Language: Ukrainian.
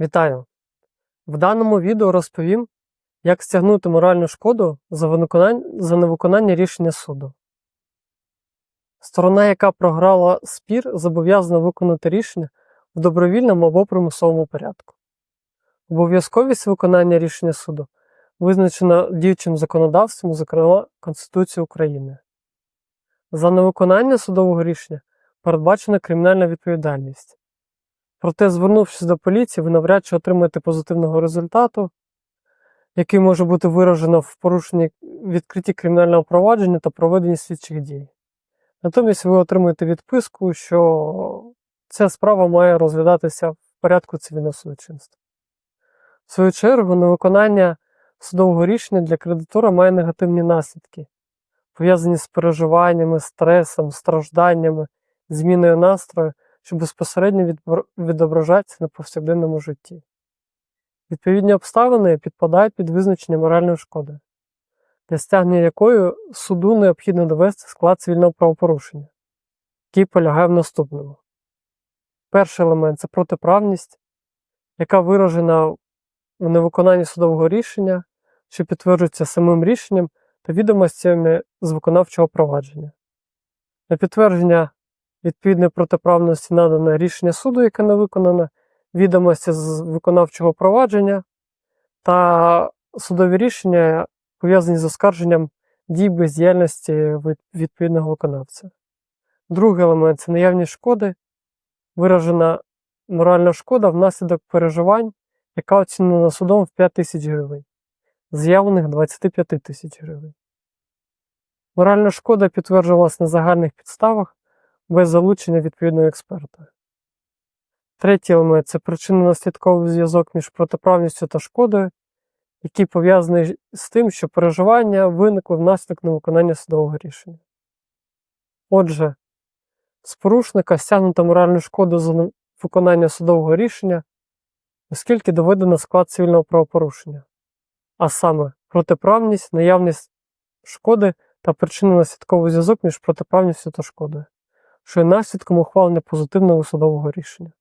Вітаю! В даному відео розповім, як стягнути моральну шкоду за, невиконання рішення суду. Сторона, яка програла спір, зобов'язана виконати рішення в добровільному або примусовому порядку. Обов'язковість виконання рішення суду визначена діючим законодавством, зокрема Конституцією України. За невиконання судового рішення передбачена кримінальна відповідальність. Проте, звернувшись до поліції, ви навряд чи отримаєте позитивного результату, який може бути виражено в порушенні відкритті кримінального провадження та проведенні слідчих дій. Натомість ви отримаєте відписку, що ця справа має розглядатися в порядку цивільного судочинства. В свою чергу, невиконання судового рішення для кредитора має негативні наслідки, пов'язані з переживаннями, стресом, стражданнями, зміною настрою що безпосередньо відображається на повсякденному житті. Відповідні обставини підпадають під визначення моральної шкоди, для стягнення якої суду необхідно довести склад цивільного правопорушення, який полягає в наступному. Перший елемент це протиправність, яка виражена в невиконанні судового рішення, що підтверджується самим рішенням та відомостями з виконавчого провадження. На підтвердження відповідної протиправності надане рішення суду, яке не виконане, відомості з виконавчого провадження та судові рішення, пов'язані з оскарженням дій бездіяльності від- відповідного виконавця. Другий елемент це наявність шкоди, виражена моральна шкода внаслідок переживань, яка оцінена судом в 5 тисяч гривень, з'явлених 25 тисяч гривень. Моральна шкода підтверджувалась на загальних підставах без залучення відповідного експерта. Третій елемент це причинно-наслідковий зв'язок між протиправністю та шкодою, який пов'язаний з тим, що переживання виникли внаслідок невиконання судового рішення. Отже, з порушника стягнуто моральну шкоду за виконання судового рішення, оскільки доведено склад цивільного правопорушення, а саме протиправність, наявність шкоди та причинно-наслідковий зв'язок між протиправністю та шкодою що є наслідком ухвалення позитивного судового рішення.